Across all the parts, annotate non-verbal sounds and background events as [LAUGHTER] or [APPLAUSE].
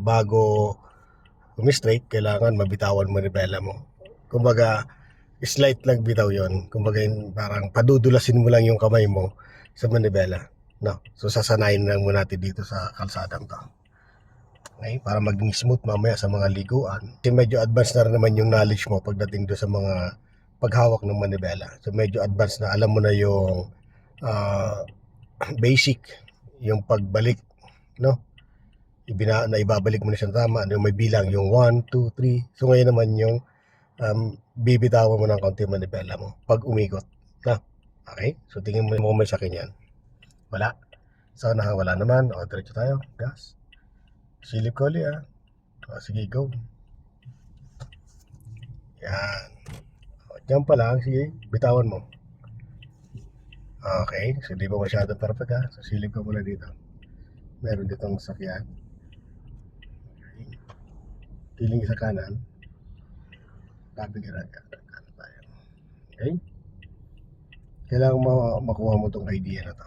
bago umi-straight, kailangan mabitawan mo nibela mo. Kumbaga, slight lang bitaw yon Kumbaga, parang padudulasin mo lang yung kamay mo sa manibela. No? So, sasanayin lang mo natin dito sa kalsadang to. Okay? Para maging smooth mamaya sa mga liguan. Kasi medyo advanced na rin naman yung knowledge mo pagdating do sa mga paghawak ng manibela. So, medyo advanced na. Alam mo na yung ah, [CLEARS THROAT] basic, yung pagbalik, no? Ibina, na ibabalik mo na siyang tama. Ano, may bilang yung 1, 2, 3. So, ngayon naman yung um, bibitawan mo ng konti manibela mo pag umikot. Na? Okay? So, tingin mo kung may sakin yan. Wala. Sa unahan, wala naman. O, diretso tayo. Gas. Silip ko ulit, ah. O, sige, go. Yan. O, dyan pa lang. Sige, bitawan mo. Okay. So, di ba masyado perfect, ha? So, silip ko muna dito. Meron ditong sakyan. Okay. Piling sa kanan. Kabigaran ka. Kanan tayo. Okay? Kailangan ma- makuha mo tong idea na to.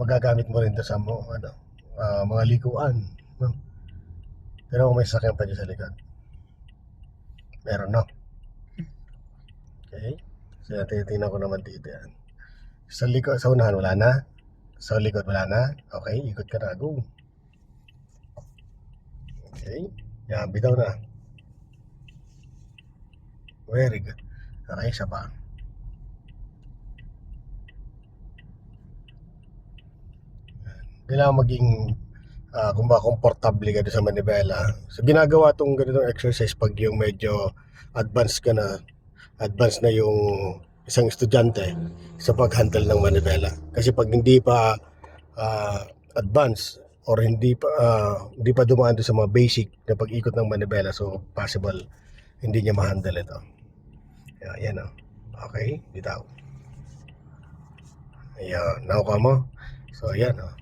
Magagamit mo rin to sa mo, ano, ah, mga likuan. No? Pero kung may sakyan pa dyan sa likod. Meron, no? Okay? So, titingnan ko naman dito yan. Sa likod, sa unahan, wala na. Sa likod, wala na. Okay, ikot ka na. Go. Okay. Yan, bitaw na. Very good. Okay, isa pa. Kailangan maging ah, kung ba komportable ka sa manibela. So ginagawa tong ganitong exercise pag yung medyo advanced ka na, advanced na yung isang estudyante sa pag-handle ng manibela. Kasi pag hindi pa ah, advanced or hindi pa ah, hindi pa dumaan doon sa mga basic na pag-ikot ng manibela, so possible hindi niya ma-handle ito. Yan, yan oh. Okay, bitaw. Ayan, nakuha mo. So, ayan oh.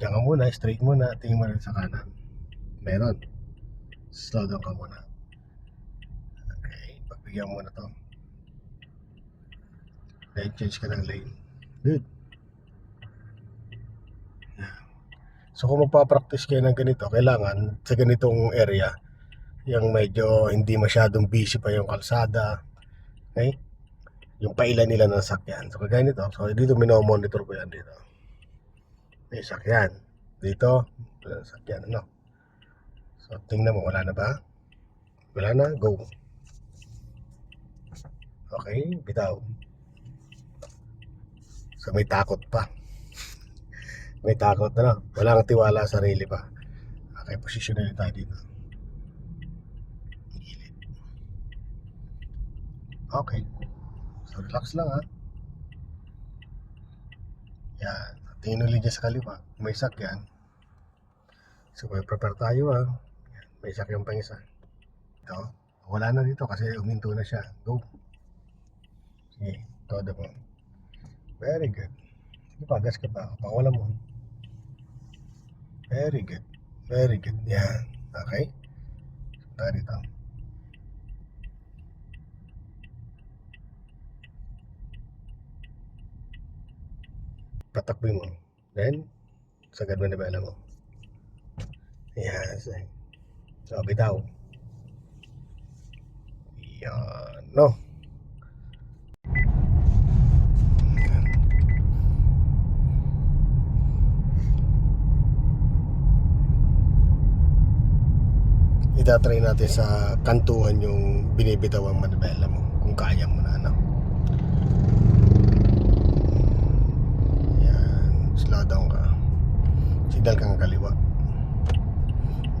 Diyan ka muna, straight muna, tingin mo rin sa kanan. Meron. Slow down ka muna. Okay, pagbigyan mo na to. Then change ka ng lane. Good. Yan. So kung magpa-practice kayo ng ganito, kailangan sa ganitong area, yung medyo hindi masyadong busy pa yung kalsada. Okay? Yung pailan nila ng sakyan. So kagaya nito, so dito minomonitor ko yan dito. May sakyan. Dito, wala sakyan. Ano? So, tingnan mo, wala na ba? Wala na, go. Okay, bitaw. So, may takot pa. May takot na, no? Wala kang tiwala sa sarili pa. Okay, posisyon na tayo dito. Gilid. Okay. So, relax lang, ha? Yan. Tingin ulit dyan sa kaliwa. May sakyan. So, may prepare tayo ah. Yan. May sakyan pang isa. Ito. Wala na dito kasi uminto na siya. Go. Sige. Todo mo. Very good. Sige pa. Gas ka pa. Pangwala mo. Very good. Very good. Yan. Okay. Tayo dito. patakboy mo. Then, sagad mo na bala mo. Yes. So, bitaw. Yan. No. Itatry natin sa kantuhan yung binibitaw ang manibela mo. Kung kaya mo na, ano. Yan. Slow down ka. Signal kang kaliwa.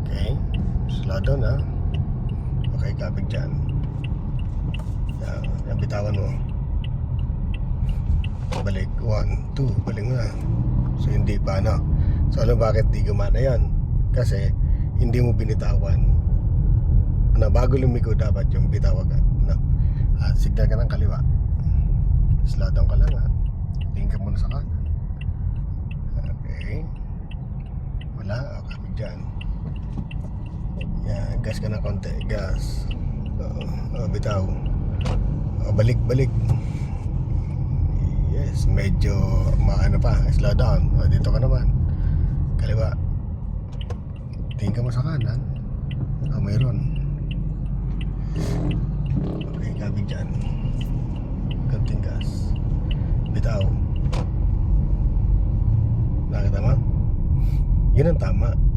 Okay. Slow down ha. Okay, kapit dyan. Yan. Yan, bitawan mo. Balik. One, two. Balik mo na. So, hindi pa, no? So, ano bakit di gumana yan? Kasi, hindi mo binitawan na bago lumiko dapat yung bitaw agad. No? At signal ka ng kaliwa. Slow down ka lang ha. Tingin muna sa kanan. Okay. Wala. O, kami dyan. Yan. Gas ka na konti. Gas. Oo. Bitaw. O, balik, balik. Yes. Medyo maano pa. Slow down. O, dito ka naman. Kaliwa. tingin ka mo sa kanan. Ah, mayroon. Okay, gabi dyan. Kanting gas. Bitaw. Nakita mo? Yun ang tama.